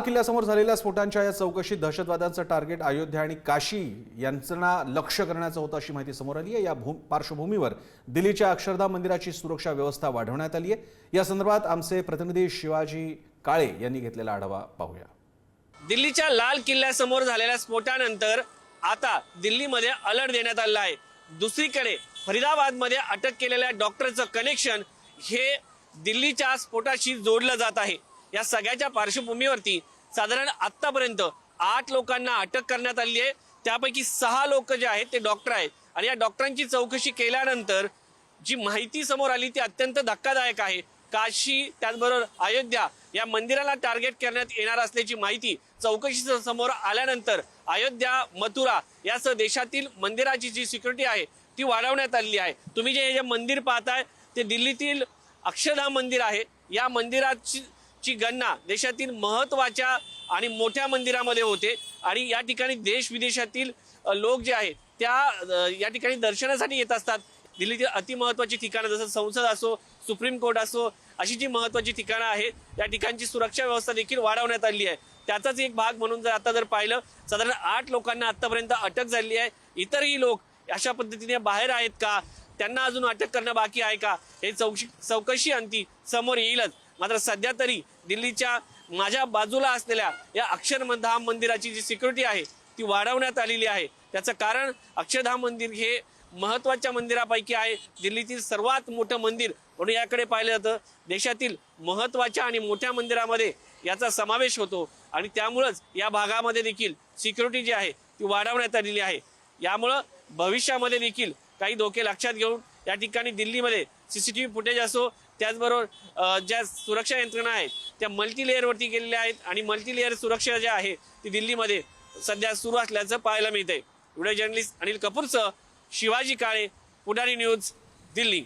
लाल किल्ल्यासमोर झालेल्या स्फोटांच्या या चौकशीत दहशतवाद्यांचं टार्गेट अयोध्या आणि काशी यांना लक्ष करण्याचं होतं अशी माहिती समोर आली आहे. या भू पार्श्वभूमीवर दिल्लीच्या अक्षरधाम मंदिराची सुरक्षा व्यवस्था वाढवण्यात आली आहे. या संदर्भात आमचे प्रतिनिधी शिवाजी काळे यांनी घेतलेला आढावा पाहूया. दिल्लीच्या लाल किल्ल्यासमोर झालेल्या स्फोटानंतर आता दिल्लीमध्ये अलर्ट देण्यात आला आहे. दुसरीकडे फरीदाबादमध्ये अटक केलेल्या डॉक्टरचं कनेक्शन हे दिल्लीच्या स्फोटाशी जोडलं जात आहे. या सगळ्याच्या पार्श्वभूमीवरती साधारण आतापर्यंत आठ लोकांना अटक करण्यात आली आहे. त्यापैकी सहा लोक जे आहेत ते डॉक्टर आहेत. आणि या डॉक्टरांची चौकशी केल्यानंतर जी माहिती समोर आली ती अत्यंत धक्कादायक आहे. काशी त्याचबरोबर अयोध्या या मंदिराला टार्गेट करण्यात येणार असल्याची माहिती चौकशी समोर आल्यानंतर अयोध्या मथुरा यासह देशातील मंदिराची जी सिक्युरिटी आहे ती वाढवण्यात आलेली आहे. तुम्ही जे हे जे मंदिर पाहताय ते दिल्लीतील अक्षरधाम मंदिर आहे. या मंदिराची ची गणना देशातील महत्त्वाच्या आणि मोठ्या मंदिरामध्ये होते. आणि या ठिकाणी देश विदेशातील लोक जे आहेत त्या या ठिकाणी दर्शनासाठी येत असतात. दिल्लीतील अतिमहत्वाची ठिकाणं जसं संसद असो सुप्रीम कोर्ट असो अशी जी महत्वाची ठिकाणं आहेत या ठिकाणची सुरक्षा व्यवस्था देखील वाढवण्यात आली आहे. त्याचाच एक भाग म्हणून जर आता जर पाहिलं साधारण आठ लोकांना आतापर्यंत अटक झाली आहे. इतरही लोक अशा पद्धतीने बाहेर आहेत का? त्यांना अजून अटक करणं बाकी आहे का? हे चौकशी चौकशी अंती समोर येईलच. मात्र सध्या तरी दिल्लीच्या माझ्या बाजूला असलेल्या या अक्षरधाम मंदिराची जी सिक्युरिटी आहे ती वाढवण्यात आलेली आहे. त्याचं कारण अक्षरधाम मंदिर हे महत्त्वाच्या मंदिरापैकी आहे. दिल्लीतील सर्वात मोठं मंदिर म्हणून याकडे पाहिलं जातं. देशातील महत्त्वाच्या आणि मोठ्या मंदिरामध्ये याचा समावेश होतो आणि त्यामुळंच या भागामध्ये देखील सिक्युरिटी जी आहे ती वाढवण्यात आलेली आहे. यामुळं भविष्यामध्ये देखील काही धोके लक्षात घेऊन या ठिकाणी दिल्लीमध्ये C C T V footage असो त्याचबरोबर ज्या सुरक्षा यंत्रणा आहेत त्या मल्टी लेअरवरती गेलेल्या आहेत आणि मल्टी लेअर सुरक्षा ज्या आहे ती दिल्लीमध्ये सध्या सुरू असल्याचं पाहायला मिळतंय. व्हिडिओ जर्नलिस्ट अनिल कपूरचं शिवाजी काळे पुढारी न्यूज दिल्ली.